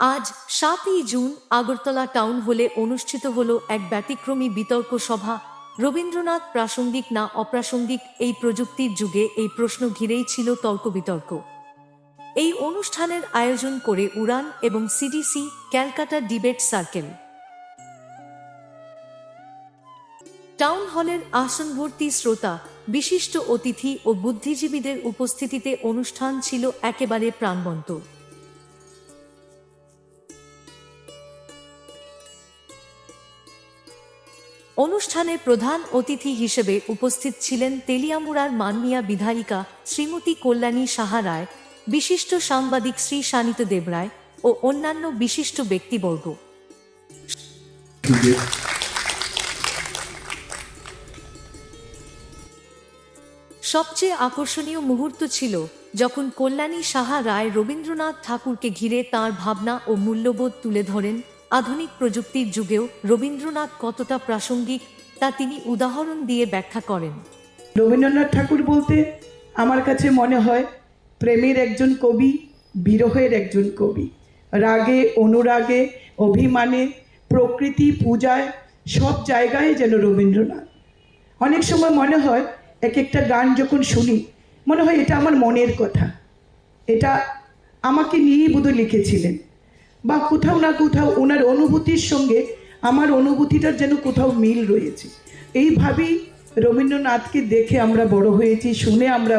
আজ সাতই June Agartala town হলে অনুষ্ঠিত হল এক ব্যতিক্রমী বিতর্ক সভা। রবীন্দ্রনাথ প্রাসঙ্গিক না অপ্রাসঙ্গিক এই প্রযুক্তির যুগে এই প্রশ্ন ঘিরেই ছিল তর্ক বিতর্ক এই অনুষ্ঠানের আয়োজন করে উড়ান এবং CDC Calcutta debate circle. Town হলের আসনভর্তি শ্রোতা, বিশিষ্ট অতিথি ও বুদ্ধিজীবীদের উপস্থিতিতে অনুষ্ঠান ছিল একেবারে প্রাণবন্ত। অনুষ্ঠানে প্রধান অতিথি হিসেবে উপস্থিত ছিলেন তেলিয়ামুড়ার মাননীয়া বিধায়িকা শ্রীমতী কল্যাণী সাহা রায়, বিশিষ্ট সাংবাদিক শ্রী শানিত দেবরায় ও অন্যান্য বিশিষ্ট ব্যক্তিবর্গ। সবচেয়ে আকর্ষণীয় মুহূর্ত ছিল যখন কল্যাণী সাহা রায় রবীন্দ্রনাথ ঠাকুরকে ঘিরে তার ভাবনা ও মূল্যবোধ তুলে ধরেন আধুনিক প্রযুক্তির যুগেও রবীন্দ্রনাথ কতটা প্রাসঙ্গিক, তা তিনি উদাহরণ দিয়ে ব্যাখ্যা করেন। রবীন্দ্রনাথ ঠাকুর বলতে আমার কাছে মনে হয়, প্রেমের একজন কবি, বিরহের একজন কবি। রাগে, অনুরাগে, অভিমানে, প্রকৃতি, পূজায়, সব জায়গায় যেন রবীন্দ্রনাথ। অনেক সময় মনে হয়, এক একটা গান যখন শুনি, মনে হয় এটা আমার মনের কথা। এটা আমাকে নিয়েই বোধহয় লিখেছিলেন। বা কোথাও না কোথাও ওনার অনুভূতির সঙ্গে আমার অনুভূতিটার যেন কোথাও মিল রয়েছে। এইভাবেই রবীন্দ্রনাথকে দেখে আমরা বড় হয়েছি শুনে আমরা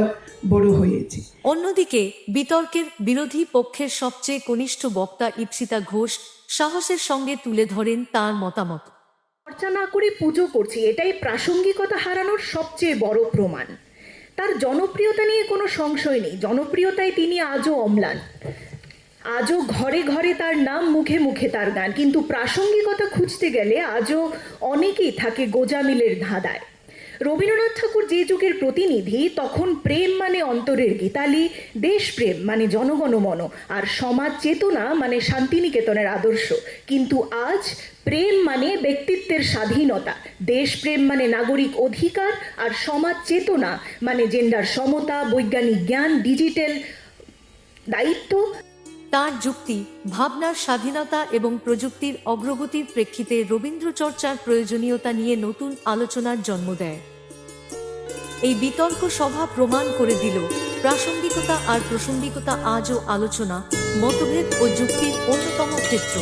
বড় হয়েছি। অন্যদিকে বিতর্কের বিরোধী পক্ষের সবচেয়ে কনিষ্ঠ বক্তা ইপসিতা ঘোষ সাহসের সঙ্গে তুলে ধরেন তার মতামত। চর্চা না করে পুজো করছি এটাই প্রাসঙ্গিকতা হারানোর সবচেয়ে বড় প্রমাণ। তার জনপ্রিয়তা নিয়ে কোনো সংশয় নেই জনপ্রিয়তায় তিনি আজও অম্লান। আজও ঘরে ঘরে তার নাম, মুখে মুখে তার গান। কিন্তু প্রাসঙ্গিকতা খুঁজতে গেলে আজও অনেকেই থাকে গোজামিলের ধাঁধায়। রবীন্দ্রনাথ ঠাকুর যে যুগের প্রতিনিধি, তখন প্রেম মানে অন্তরের গীতালি দেশপ্রেম মানে জনগণমন আর সমাজ চেতনা মানে শান্তিনিকেতনের আদর্শ। কিন্তু আজ প্রেম মানে ব্যক্তিত্বের স্বাধীনতা দেশপ্রেম মানে নাগরিক অধিকার, আর সমাজ চেতনা মানে জেন্ডার সমতা, বৈজ্ঞানিক জ্ঞান ডিজিটাল দায়িত্ব। তার যুক্তি, ভাবনার স্বাধীনতা এবং প্রযুক্তির অগ্রগতির প্রেক্ষিতে রবীন্দ্র চর্চার প্রয়োজনীয়তা নিয়ে নতুন আলোচনার জন্ম দেয়। এই বিতর্ক সভা প্রমাণ করে দিল, প্রাসঙ্গিকতা আর প্রসঙ্গিকতা আজও আলোচনা, মতভেদ ও যুক্তির অন্যতম ক্ষেত্র।